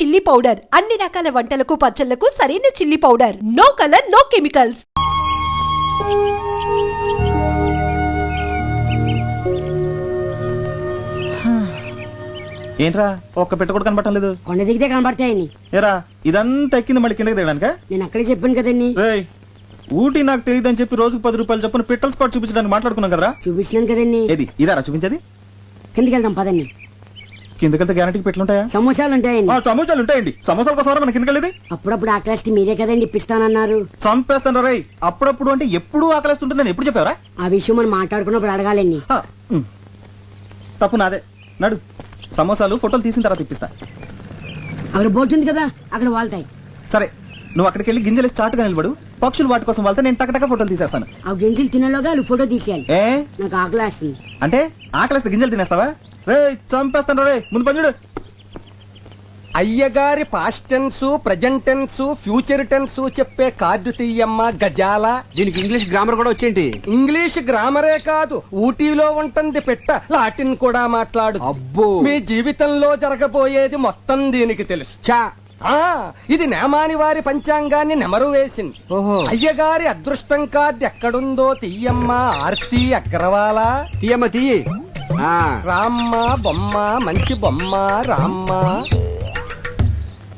Chilli powder అన్ని రకాల వంటలకు పచ్చళ్ళకు సరైన chilli powder no colour no chemicals ఏంట్రా? ఒక్క పెట్ట కూడా కనపడటం లేదు. కొండ దిగితే కనబడతాయని ఏరా ఇదంతా ఎక్కింది మళ్ళీ కిందకి దిగడానిక నేను అక్కడే చెప్పాను కదండి. రేయ్ ఊటీ నాకు తెలియదని చెప్పి రోజుకు పది రూపాయలు చొప్పున పిట్టల స్పాట్ చూపించడానికి మాట్లాడుకున్నాం కదరా? చూపించినాను కదండి. ఏది? ఇదారా చూపించేది? కిందకి వెళ్దాం పదండి. కిందకెళ్తే గ్యారంటీకి పెట్లుంటాయా? సమోసాలు ఉంటాయండి సమోసాలు ఉంటాయండి సమోసాల కోసం మన కిందకెళ్ళేది? అప్పుడప్పుడు ఆకలిస్తే మీరే కదండి ఇప్పిస్తానన్నారు. చంపేస్తాను రేయ్. అప్పుడప్పుడు అంటే ఎప్పుడు ఆకలిస్తుంటుంది నేను ఎప్పుడు చెప్పావరా? ఆ విషయం మనం మాట్లాడుకున్నప్పుడు అడగాలండి. తప్పు నాదే. నడు. సమోసాలు ఫోటోలు తీసిన తర్వాత ఇప్పిస్తా. అక్కడ బోట్ ఉంది కదా అక్కడ వాళ్తాయి. సరే నువ్వు అక్కడికి వెళ్ళి గింజలు చాటుగా నిలబడు. పక్షులు వాటి కోసం వెళ్తే నేను టకటక ఫోటోలు తీసేస్తాను. ఆ గింజలు తినేలోగా ఫోటో తీసేయాలి. ఏ? నాకు ఆకలి అంటే ఆకలిస్తే గింజలు తినేస్తావా? రే చంపేస్తాను రే ముందు పని అయ్యగారి past tense present tense future tense చెప్పే కార్డు తీయమ్మ గజాల. దీనికి ఇంగ్లీష్ గ్రామర్ కూడా వచ్చేంటి? ఇంగ్లీష్ గ్రామరే కాదు ఊటీలో ఉంటుంది పెట్ట. లాటిన్ కూడా మాట్లాడు. అబ్బో. మీ జీవితంలో జరగబోయేది మొత్తం దీనికి తెలుసు. చా ఆ ఇది నేమాని వారి పంచాంగాన్ని నెమరు వేసింది. ఓహో. అయ్యగారి అదృష్టం కార్డు ఎక్కడుందో తీయమ్మ ఆర్తి అగ్రవాల. తీయమ్మ తీయి. రామ్మ బొమ్మ మంచి బొమ్మ రామ్మ.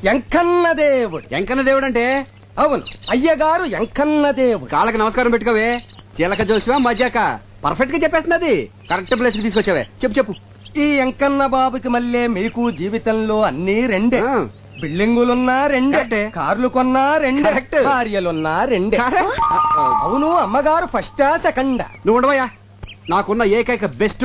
ఎంకన్న దేవుడు. ఎంకన్న దేవుడు అంటే అవును అయ్యగారు ఎంకన్న దేవుడు. కాళ్ళకి నమస్కారం పెట్టుకోవే. చీలక జోసివా మజాక పర్ఫెక్ట్గా చెప్పేస్తున్నది. కరెక్ట్ ప్లేస్కి తీసుకొచ్చావే. చెప్పు చెప్పు. ఈ ఎంకన్న బాబుకి మళ్ళీ మీకు జీవితంలో అన్ని రెండే. బిల్డింగులున్నా రెండే. కార్లు కొన్నా రెండే. భార్యలున్నా రెండే. అవును అమ్మగారు ఫస్టా సెకండా నువ్వు ఉండవయ్యా. నాకున్న ఏకైక బెస్ట్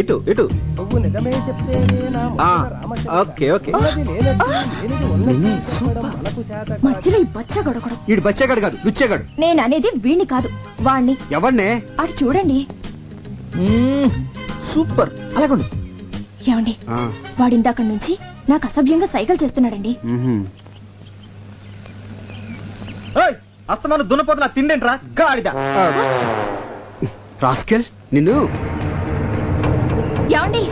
ఇటు ఇటు. నువ్వు నిజమే చెప్తేనే నా ఆ, ముందర రామచంద్ర. Okay okay. ఉన్నది లేనట్టు, లేనిది ఉన్నట్టు చెప్పడం మనకు చేత కాదు. మధ్యలో ఈ బచ్చేగాడు కాదు లుచ్చేగాడు. నేను అనేది వీణ్ణి కాదు వాణ్ణి. ఎవడనే? అటు చూడండి. సూపర్. అలాగండి. ఏమండి? వాడిందాక నుంచి నాకు అసభ్యంగా సైకిల్ చేస్తున్నాడండి. ఏయ్, అస్తమాను దున్నపోతున్నా తిండేంట్రా? గాడిద. రాస్కెల్ నిన్ను? ఏమండి?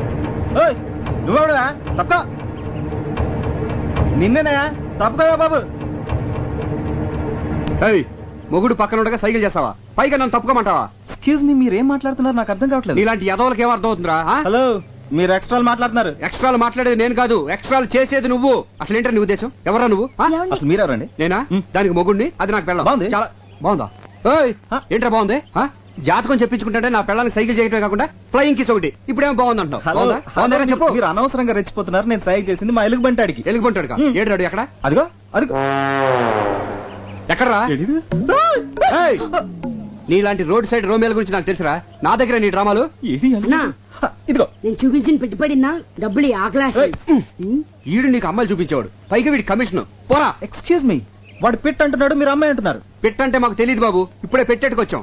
ఏయ్, నువ్వెవడువా? తప్ప. నిన్నేనా తప్పుకోవా బాబు? ఏయ్ మొగుడు పక్కన ఉండగా సైకిల్ చేస్తావా? పైగా నన్ను తప్పుకోమంటావా? ఎక్స్క్యూజ్ మీ మీరేం మాట్లాడుతున్నారు? నాకు అర్థం కావట్లేదు. నీలాంటి యదవులకి ఏం అర్థం అవుతుందిరా ఆ? హలో మీరు ఎక్స్ట్రా మాట్లాడుతున్నారు. ఎక్స్ట్రాలు మాట్లాడేది నేను కాదు ఎక్స్ట్రాలు చేసేది నువ్వు. అసలు ఏంటో నీ ఉద్దేశం? ఎవరా నువ్వు? అసలు మీరెవరండి? నేనా. దానికి మొగుడిని అది నాకు పెళ్ళం. బాగుంది. చాలా బాగుందా? ఏయ్? ఏంట్రా బాగుంది? ఆ? జాతకం చెప్పించుకుంటే నా పిల్లలకి సైకిల్ చేయటమే కాకుండా ఫ్లయింగ్ కిస్ ఒకటి. ఇప్పుడేమో బాగుంది? అంటావు హలో బాగుందా? బాగుందేనా హలో, చెప్పు. మీరు అనవసరంగా రెచ్చిపోతున్నారు. నేను సహాయం చేసింది మా ఎలుగు బంటాడికి ఎలుగుబంటాడు మ్. ఏడు ఎక్కడ? అదిగో అదిగో. ఎక్కడరా! నీలాంటి రోడ్ సైడ్ రోమేల గురించి నాకు తెలుసురా. నా దగ్గర నీ డ్రామాలు? ఇదిగో. నేను చూపించిన పెట్టుబడినా డబ్బులు ఆకలి ఈడు నీకు అమ్మాయిలు చూపించేవాడు. పైగా వీడి కమిషన్. పోరా. ఎక్స్క్యూజ్ మీ వాడు పిట్ అంటున్నాడు మీరు అమ్మాయి అంటున్నారు. పెట్టంటే మాకు తెలియదు బాబు. ఇప్పుడే పెట్టేట్టుకొచ్చాం.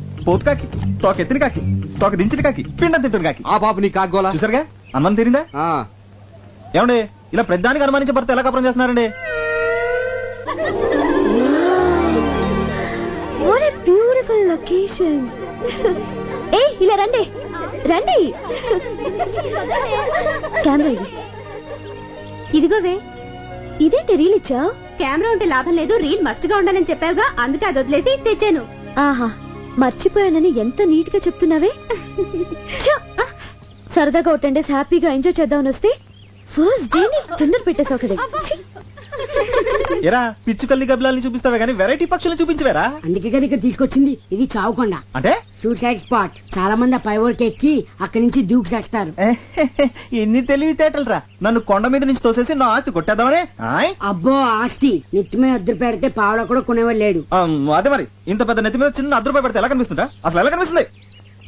పోతు కాకి తోక ఎత్తిన కాకి తోక దించిన కాకి పిండం తింటున్న కాకి. ఆ పాప నీ కాగోలా చూసారుగా? అనుమానం తీరిందా? ఆ, ఏమండి ఇలా ప్రతిదానికి అనుమానించే భర్త ఎలా కపరం చేస్తున్నారండి? వాట్ బ్యూటిఫుల్ లొకేషన్ ఏ ఇలా రండి. రండి. కెమెరా ఇది. ఇదిగోవే ఇదేంటి రీల్ ఇచ్చా కెమెరా ఉంటే లాభం లేదు రీల్ మస్ట్గా ఉండాలని చెప్పావుగా అందుకే అది వదిలేసి తెచ్చాను. ఆహా. మర్చిపోయానని ఎంత నీట్గా చెప్తున్నావే సరదాగా ఒక హ్యాపీగా ఎంజాయ్ చేద్దామని వస్తే ఫస్ట్ డేని తొందర పెట్టేసావు కదా. ఎరా పిచ్చు కల్లి గబ్బిలాల్ని చూపిస్తావే కానీ వెరైటీ పక్షులను చూపించవేరా? అందుకే కదా ఇక్కడ తీసుకొచ్చింది. ఇది చావుకొండ అంటే? సూసైడ్ స్పాట్ చాలా మంది ఆ పైవోర్కి ఎక్కి అక్కడి నుంచి దూకి చేస్తారు. ఎన్ని తెలివితేటలు రా నన్ను కొండ మీద నుంచి తోసేసి నా ఆస్తి కొట్టేద్దామనే? ఆయ్? అబ్బో ఆస్తి. నెత్తిమే వద్దు పెడితే పావడ కూడా కొనేవాడు లేడు. ఆమ్, అదే మరి. ఇంత పెద్ద నెత్తి మీద చిన్న రూపాయి పెడితే ఎలా కనిపిస్తుందా అసలు ఎలా కనిపిస్తుంది?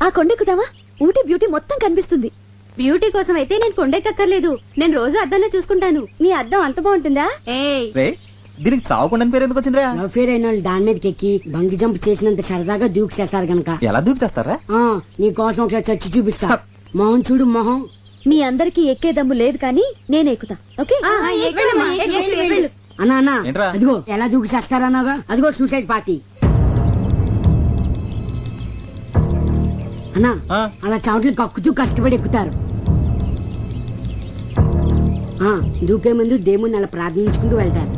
ఆ కొండెక్కుదామా ఊటీ బ్యూటీ మొత్తం కనిపిస్తుంది. బ్యూటీ కోసం అయితే నేను కొండెక్కర్లేదు నేను రోజు అద్దంలో చూసుకుంటాను. నీ అద్దం అంత బాగుంటుందా? ఏ రే దీనికి చావకుండా పేరు ఎందుకు వచ్చిందిరా? లవ్ ఫేర్ అయిన వాళ్ళు దాని మీదకి ఎక్కి బంగి జంప్ చేసినంత సరదాగా దూకి చేస్తారు గనక. ఎలా దూకి చేస్తారా? ఆ నీ కోసం ఒకసారి చచ్చి చూపిస్తా. మొహం చూడు మొహం. మీ అందరికి ఎక్కే దమ్ము లేదు కానీ నేను ఎక్కుతా. ఓకే? అన్నా అన్నా ఏంట్రా? అదిగో ఎలా దూకి చేస్తారన్నాగా అదిగో సూసైడ్ పార్టీ అన్నా. అలా చవట్లు కక్కుతూ కష్టపడి ఎక్కుతారు దూకే ముందు దేవుణ్ణి అలా ప్రార్థించుకుంటూ వెళ్తారు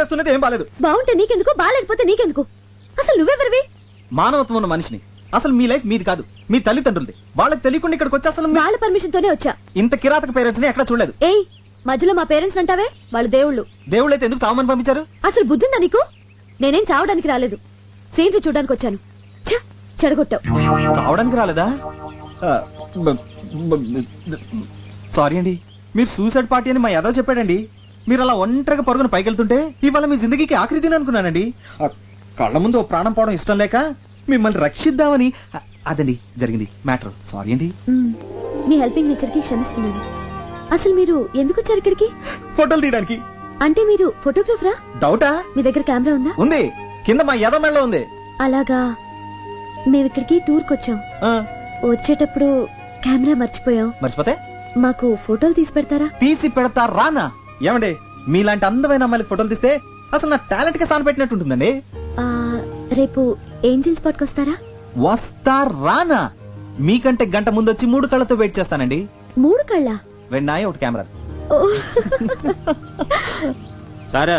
చేస్తున్నది ఏం బాలేదు బాగుంటే నీకెందుకు బాగాలేకపోతే నీకెందుకు అసలు నువ్వెవరివి మానవత్వం ఉన్న మనిషిని అసలు మీ లైఫ్ మీది కాదు మీ తల్లిదండ్రులది వాళ్ళకి తెలియకుండా ఇక్కడికి వచ్చి అసలు మీ- వాళ్ళ పర్మిషన్ తోనే వచ్చా ఇంత కిరాతక పేరెంట్స్ని ఎక్కడ చూడలేదు ఏయ్ మధ్యలో మా పేరెంట్స్ అంటావే వాళ్ళు దేవుళ్ళు దేవుళ్ళు అయితే ఎందుకు చావమని పంపించారు అసలు బుద్ధిందా నీకు నేనేం చావడానికి రాలేదు సీన్లు చూడడానికి వచ్చాను ఛ, చెడగొట్టావు చావడానికి రాలేదా సారీ అండి మీరు సూసైడ్ పార్టీ అని మా యాదవ్ చెప్పాడండి మీరు అలా ఒంటరిగా పరుగున పైకెళ్తుంటే ఇవాళ మీ జిందగీకి ఆఖరి దిన అనుకున్నానండి. ఆ, కళ్ళ ముందు ఓ ప్రాణం పోవడం ఇష్టం లేక మిమ్మల్ని రక్షిద్దామని అదండి జరిగింది మ్యాటర్. సారీ అండి. మ్మ్. మీ హెల్పింగ్ నేచర్కి క్షమిస్తున్నాను. అసలు మీరు ఎందుకు వచ్చారు ఇక్కడికి? ఫోటోలు తీయడానికి. అంటే మీరు ఫోటోగ్రాఫరా? డౌటా? మీ దగ్గర కెమెరా ఉందా? ఉంది. కింద మా యాదవ్ మెడలో ఉంది. అలాగా. మేము ఇక్కడికి టూర్కి వచ్చాం. ఆ, వచ్చేటప్పుడు కెమెరా మర్చిపోయాం. మర్చిపోతే? మాకు ఫోటోలు తీసి పెడతారా? తీసి పెడతా రానా ఏమండి? మీలాంటి అందమైన అమ్మాయిలు ఫోటోలు తీస్తే అసలు నా టాలెంట్కి సాన పెట్టినట్టు ఉంటుందండి ఆ, రేపు ఏంజిల్ స్పాట్కి వస్తారా? వస్తా రానా? మీకంటే గంట ముందు వచ్చి మూడు కళ్ళతో వెయిట్ చేస్తానండి. మూడు కళ్ళ? వెన్నాయి ఒకటి కెమెరా. సరే.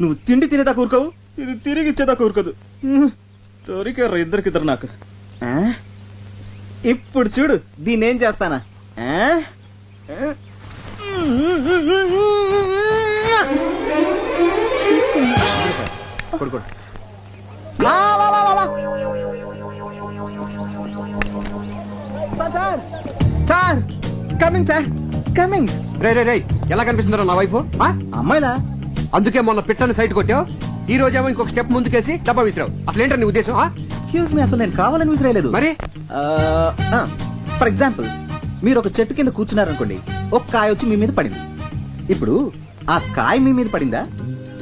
నువ్వు తిండి తినేదా కూరుకోవు? ఇది తిరిగి ఇచ్చేదా కూరుకోదు. దొరికారు ఇద్దరికిద్దరు నాకు? ఇప్పుడు చూడు దీన్ని ఏం చేస్తానా సార్. కమింగ్ సార్ కమింగ్ రే రే రే ఎలా కనిపిస్తుందో నా వైఫ్? అమ్మాయిలా? అందుకే మొన్న పిట్టని సైట్ కొట్టావు. ఈ రోజేమో ఇంకొక స్టెప్ ముందుకేసి డబ్బా విసిరావు. అసలు ఏంటో నీ ఉద్దేశం? ఎక్స్క్యూజ్ మీ అసలు నేను కావాలని విసిరేయలేదు. మరి? ఫర్ ఎగ్జాంపుల్ మీరు ఒక చెట్టు కింద కూర్చున్నారనుకోండి ఒక కాయ వచ్చి మీ మీద పడింది. ఇప్పుడు ఆ కాయ మీ మీద పడిందా?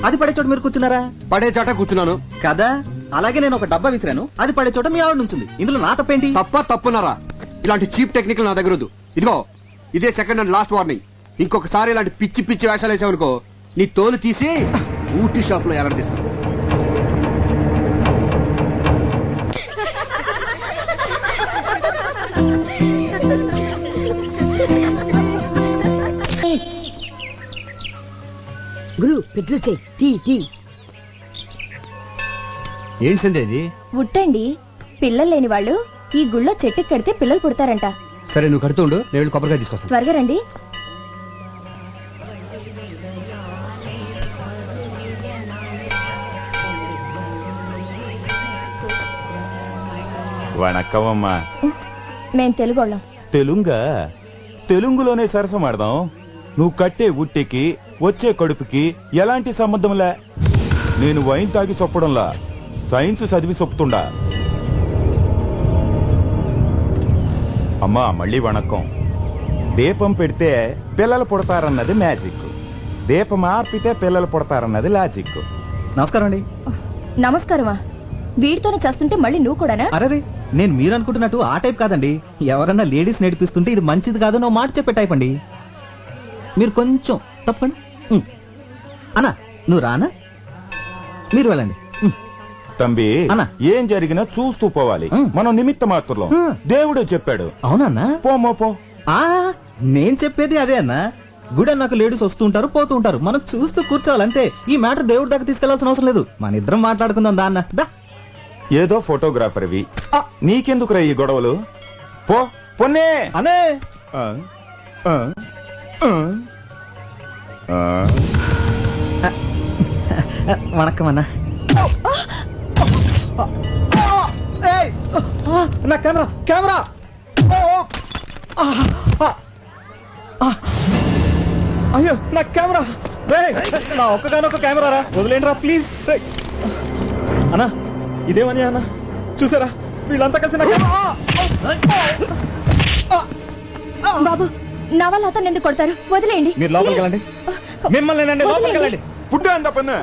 అది పడే చోట మీరు కూర్చున్నారా? పడే చాట కూర్చున్నాను. కదా? అలాగే నేను ఒక డబ్బా విసిరాను అది పడే చోట మీ ఆవిడ నుంచింది. ఇందులో నా తప్పేంటి? తప్ప తప్పున్నారా? ఇలాంటి చీప్ టెక్నిక్ నా దగ్గర ఇదిగో ఇదే సెకండ్ అండ్ లాస్ట్ వార్నింగ్ ఇంకొకసారి ఇలాంటి పిచ్చి పిచ్చి వేషాలు వేసావనుకో నీ తోలు తీసి ఊటీ షాప్లో ఎలాడదీస్తాను గురు పెట్లు చెయ్యి తీ తీ. ఏంటి సందే ఇది? ఉట్టండి. పిల్లలు లేని వాళ్ళు ఈ గుళ్ళో చెట్టుకి కడితే పిల్లలు పుడతారంట. సరే నువ్వు కడుతుండు నేను వెళ్ళి కొబ్బరికాయ తీసుకొస్తాను. త్వరగా రండి. వణక్కం అమ్మా మేం తెలుగోళ్ళం. తెలుంగా? తెలుగులోనే సరసమాడదాం నువ్వు కట్టే ఉట్టికి వచ్చే కడుపుకి ఎలాంటి సంబంధంలే? నేను వైన్ తాగి చొప్పడంలా సైన్స్ చదివి చొప్పుతుండా అమ్మా మళ్ళీ వణక్కం. దీపం పెడితే పిల్లలు పుడతారన్నది మ్యాజిక్. దీపం ఆర్పితే పిల్లలు పుడతారన్నది లాజిక్. నమస్కారం అండి. నమస్కారమా? వీడితోనే చేస్తుంటే మళ్ళీ నువ్వు కూడానా? అరే నేను మీరు అనుకుంటున్నట్టు ఆ టైప్ కాదండి. ఎవరన్నా లేడీస్ నేర్పిస్తుంటే ఇది మంచిది కాదని మాట చెప్పే టైప్ అండి. మీరు కొంచెం తప్పండి. అన్నా నువ్వు రానా? మీరు వెళ్ళండి. తంబి. ఏం జరిగినా చూస్తూ పోవాలి. మనం నిమిత్త మాత్రం. దేవుడే చెప్పాడు. అవునన్నా పోమో పో ఆ నేను చెప్పేది అదే అన్నా. గుడి అన్నాక లేడీస్ వస్తూ ఉంటారు పోతూ ఉంటారు. మనం చూస్తూ కూర్చోవాలంటే ఈ మ్యాటర్ దేవుడి దాకా తీసుకెళ్ళాల్సిన అవసరం లేదు. మన ఇద్దరం మాట్లాడుకుందాం దా అన్న. దా. ఏదో ఫోటోగ్రాఫర్వి. నీకెందుకురా ఈ గొడవలు? పో పొన్నే! అనే! ఆ, నా కెమెరా కెమెరా. అయ్యో నా కెమెరా. రేయ్, నా ఒక్కగానొక్క కెమెరా రా వదిలేండి రా ప్లీజ్. అన్నా. ఇదేమని అన్న? చూసారా? వీళ్ళంతా కలిసి నా కెమెరా ఆ! బాబు నా వల్ల అతను ఎందుకు కొడతారు? వదిలేయండి. మీరు లోపలికి వెళ్ళండి. మిమ్మల్ని లోపలికి వెళ్ళండి. పుట్టు అంత పన్ను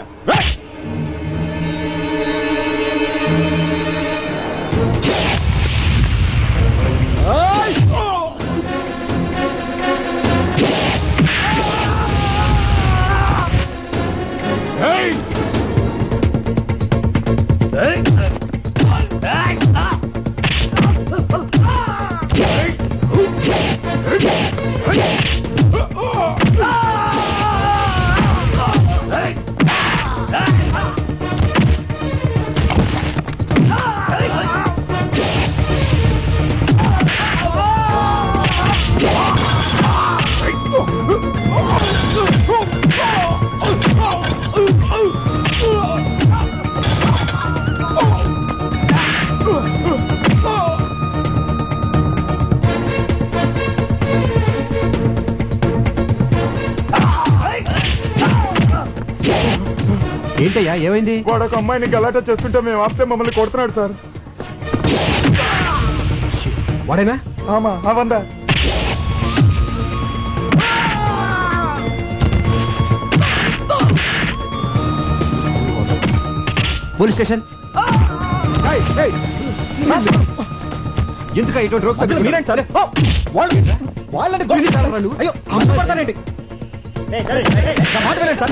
ఏంటయ్యా ఏమైంది? వాడు ఒక అమ్మాయిని గలాట చేస్తుంటే మేము ఆపితే మమ్మల్ని కొడుతున్నాడు సార్. వాడేనా? ఆమా అవందా పోలీస్ స్టేషన్? ఏయ్, ఏయ్. ఎందుకా ఇటువంటి రోగ్ అసలు మీరేంటి సార్? ఓ, వాళ్ళు వాళ్ళని రా నువ్వు? అయ్యో అంత పడతానేంటి నా మాట వినండి సార్.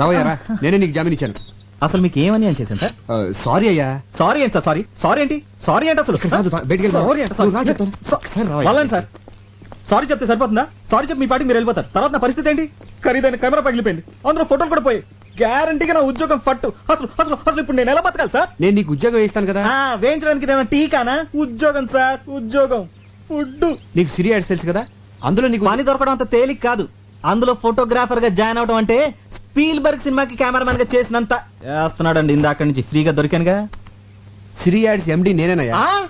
రావయ్యారా నేనే నీకు జామీన్ ఇచ్చాను. అసలు మీకు ఏమని అని చేశాను సార్? సారీ అయ్యా. సారీ ఏంటి సార్ సారీ? సారీ ఏంటి? సారీ ఏంటి అసలు. సారీ సార్ సారీ చెప్తే సరిపోతుందా? సారీ చెప్పి మీ పాటికి మీరు వెళ్ళిపోతారు. తర్వాత నా పరిస్థితి ఏంటి? ఖరీదైన కెమెరా పగిలిపోయింది అందులో ఫోటోలు కూడా పోయి గ్యారంటీగా నా ఉద్యోగం ఫట్టు. అసలు అసలు అసలు ఇప్పుడు నేను ఎలా బతకాలి సార్? నేను నీకు ఉద్యోగం వేయిస్తాను కదా. ఆ, వేయించడానికి ఇదేమైనా టీకానా ఉద్యోగం సార్ ఉద్యోగం. ఫుడ్ నీకు సిరి యాడ్స్ తెలుసు కదా? అందులో నీకు పని దొరకడం అంత తేలిక కాదు. అందులో ఫోటోగ్రాఫర్గా జాయిన్ అవడం అంటే స్పీల్ బర్గ్ సినిమాకి కెమెరామెన్గా చేసినంత చేస్తున్నాడండి ఇందాక నుంచి ఫ్రీగా దొరికానుగా. సిరి యాడ్స్ ఎండి నేనేనయ్యా. ఆ?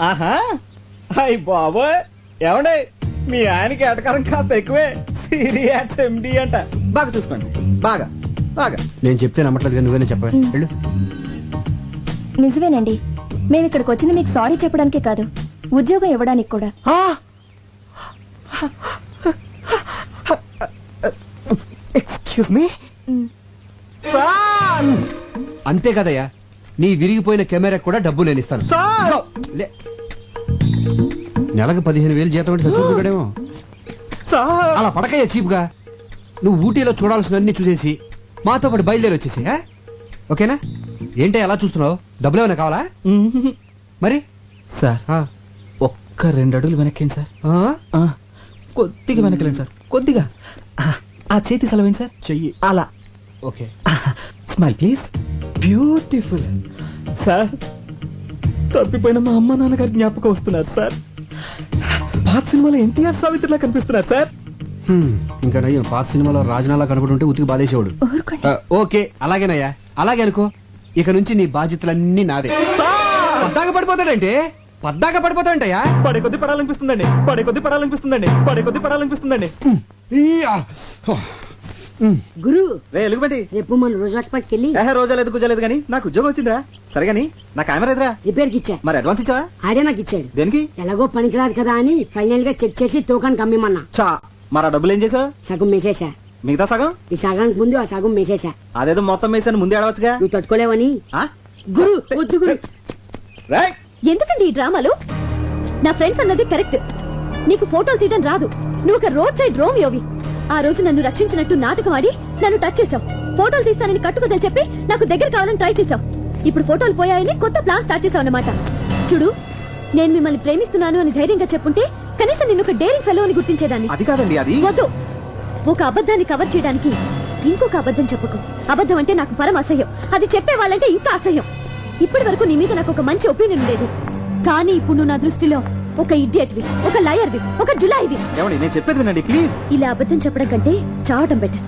ఆహా. అయ్ బాబోయ్. ఏమండే? మీ ఆయనకి ఎటకారం కాస్త ఎక్కువే. సీరియస్ ఎండి అంట. బాగా చూసుకోండి. బాగా. బాగా. నేను చెప్తే నమ్మట్లేదు కానీ నువ్వేనే చెప్పవే? వెళ్ళు. నిజమేనండి. మేము ఇక్కడికి వచ్చింది మీకు సారీ చెప్పడానికే కాదు. ఉద్యోగం ఇవ్వడానికి కూడా. ఎక్స్క్యూజ్ మీ సార్ అంతే కదయ్యా. నీ విరిగిపోయిన కెమెరా కూడా డబ్బు నేను ఇస్తాను. సార్ లే. నెలకు పదిహేను వేలు జీతం అంటే చచ్చుకుంటాడేమో సార్ అలా పడకయ్యా చీప్గా. నువ్వు ఊటీలో చూడాల్సినవన్నీ చూసేసి మాతో పాటు బయలుదేరి వచ్చేసి ఆ? ఓకేనా? ఏంటి అలా చూస్తున్నావు? డబ్బులు ఏమైనా కావాలా? మరి? సార్. ఆ. ఒక్క రెండు అడుగులు వెనక్కిండి సార్. ఆ? ఆ, కొద్దిగా వెనకలేండి సార్. కొద్దిగా. ఆ, ఆ చేతి సెలవేండి సార్. చెయ్యి. అలా. Okay. Smile please. Beautiful. Sir తప్పిపోయిన మా అమ్మ నాన్నగారి జ్ఞాపకం వస్తున్నారు సార్. పాత సినిమాలో ఎన్టీఆర్ సావిత్రిలా కనిపిస్తున్నారు సార్. హ్మ్. ఇంకా నయ్యం పాత సినిమాలో రాజనాలా కనబడుంటే ఉతికి బాధేసేవాడు. ఓకే అలాగేనయ్యా. అలాగే అనుకో. ఇక నుంచి నీ బాధ్యతలన్నీ నాదే పద్దాక పడిపోతాడంటే పద్దాక పడిపోతాడంటయ్యా? పడే కొద్ది పడాలనిపిస్తుందండి. పడే కొద్ది పడాలనిపిస్తుందండి. పడే కొద్ది పడాలనిపిస్తుందండి. గురు రే రేపు మన రోజు హాస్పిటల్కి వెళ్ళి. ఏహే రోజా లేదు కుజలేదు కానీ నాకు ఉద్యోగం వచ్చిందిరా. సరే గాని నా కెమెరా ఎదురా రిపేర్కి ఇచ్చా. మరి అడ్వాన్స్ ఇచ్చావా? ఆడే నాకు ఇచ్చాడు. దేనికి? ఎలాగో పనికిరాదు కదా అని ఫైనల్గా చెక్ చేసి తూకానికి అమ్మిమన్నా చా మరి ఆ డబ్బులు ఏం చేసావు? సగం మేసేసా మిగతా సగం? ఈ సగానికి ముందు ఆ సగం మేసేసా అదేదో మొత్తం వేసాను ముందే అడవచ్చుగా నువ్వు తట్టుకోలేవని. ఆ? గురు వద్దు గురు. రేయ్! ఎందుకండి ఈ డ్రామాలు? నా ఫ్రెండ్స్ అన్నది కరెక్ట్. నీకు ఫోటోలు తీయడం రాదు. నువ్వు ఒక రోడ్ సైడ్ రోమియోవి. ఆ రోజు నన్ను రక్షించినట్టు నాటకం ఆడి నన్ను టచ్ చేసావు ఫోటోలు తీస్తానని కట్టుకుదని చెప్పి నాకు దగ్గర కావాలని ట్రై చేసావు ఇప్పుడు ఫోటోలు పోయాయని కొత్త ప్లాన్ స్టార్ట్ చేసావు అన్నమాట. చూడు నేను మిమ్మల్ని ప్రేమిస్తున్నాను అని ధైర్యంగా చెప్పుంటే కనీసం నిన్ను ఒక డేరింగ్ ఫెలో అని గుర్తించేదాన్ని. అది కాదండి అది. వద్దు. ఒక అబద్ధాన్ని కవర్ చేయడానికి ఇంకొక అబద్ధం చెప్పకు. అబద్ధం అంటే నాకు పరమ అసహ్యం అది చెప్పే వాళ్ళంటే ఇంకా అసహ్యం. ఇప్పటి వరకు నీ మీద నాకు ఒక మంచి ఒపీనియన్ ఉండేది కానీ ఇప్పుడు నువ్వు నా దృష్టిలో ఒక ఇడియట్వి ఒక లయర్వి ఒక జులాయివి ఏమండి నేను చెప్పేది వినండి ప్లీజ్ ఇలా అబద్ధం చెప్పడం కంటే చావటం బెటర్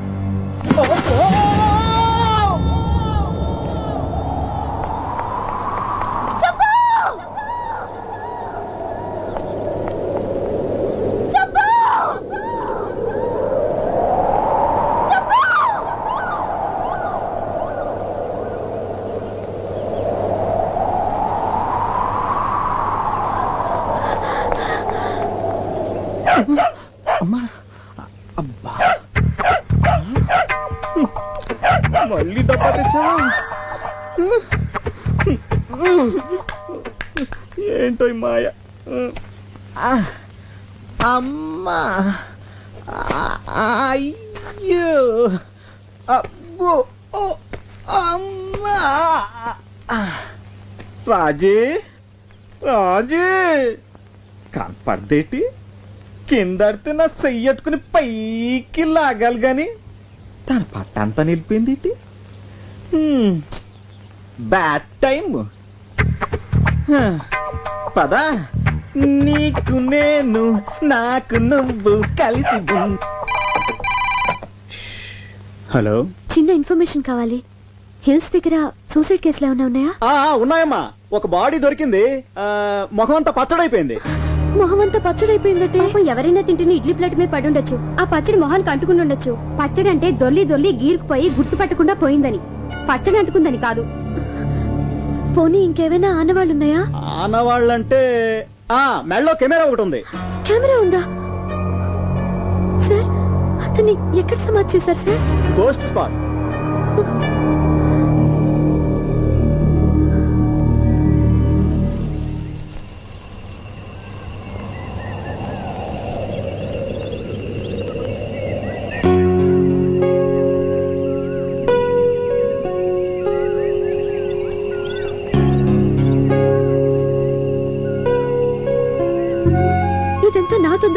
అబ్బా. మళ్ళీ డబ్బా తెచ్చావా ఏంటో ఈ మాయ? అమ్మా. అయ్యో. అబ్బో. ఓ, అమ్మా. రాజే రాజే. రాజీ. కనపడదేటి? కిందడితే నా చెయ్యట్టుకుని పైకి లాగాలి గాని తన పట్ట అంతా నిలిపింది. బ్యాడ్ టైం హ. పద. నీకు నేను నాకు నువ్వు కలిసి హలో. చిన్న ఇన్ఫర్మేషన్ కావాలి. హిల్స్ దగ్గర సూసైడ్ కేసులు ఏమైనా ఉన్నాయా? ఉన్నాయమ్మా. ఒక బాడీ దొరికింది. ముఖం అంతా పచ్చడైపోయింది. మొహం అంతా పచ్చడైపోయిందంటే. ఎవరైనా తింటున్న ఇడ్లీ ప్లేట్ మీద పడి ఉండొచ్చు. ఆ పచ్చడి మొహానికి అంటుకుని ఉండొచ్చు. పచ్చడి అంటే దొర్లి దొర్లి గీరుకుపోయి గుర్తుపట్టకుండా పోయిందని. పచ్చడి అంటుకుందని కాదు. పోనీ ఇంకేమైనా ఆనవాళ్ళు ఉన్నాయా ఆనవాళ్ళంటే ఆ మెళ్ళో కెమెరా ఒకటి ఉంది. కెమెరా ఉందా? సార్ అతన్ని ఎక్కడ సమాధి చేశారు సార్? Ghost spot.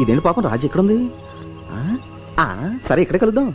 ఇదేంటి పాపం? రాజు ఎక్కడుంది? ఆ, ఆ, సరే ఇక్కడ కలుద్దాం.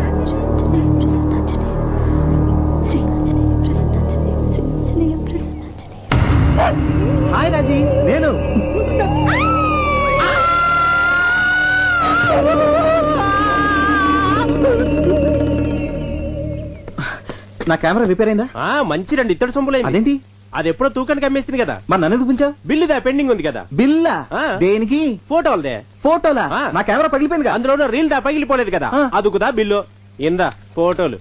హాయ్ రాజీ నేను. నా కెమెరా రిపేర్ అయిందా? ఆ మంచి రెండు ఇత్తడి సొమ్ములైంది అదేంటి? అది ఎప్పుడో తూకానికి అమ్మేస్తుంది కదా. మరి నన్ను ఎందుకు పిలిచావు? బిల్లుదా పెండింగ్ ఉంది కదా. బిల్లా. దేనికి? ఫోటోలదే ఫోటోలా. నా కెమెరా పగిలిపోయింది అందులో రీల్ దా పగిలిపోలేదు కదా. అదుకుదా బిల్లు. ఇందా ఫోటోలు.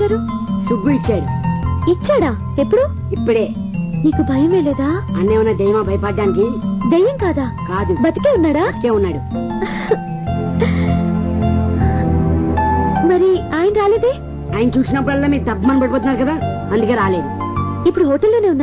నీకెవరిచ్చారు సుబ్బు ఇచ్చాడు. ఇచ్చాడా? ఎప్పుడు? ఇప్పుడే. నీకు భయమే లేదా? అన్నేమన్నా దైవమా భయపడ్డానికి దయ్యం కాదా? కాదు. బతికే ఉన్నాడా? బతికే ఉన్నాడు. మరి ఆయన రాలేదే? ఆయన చూసినప్పుడల్లా మీరు తప్పమని పడిపోతున్నారు కదా? అందుకే రాలేదు. ఇప్పుడు హోటల్లోనే ఉన్నారు.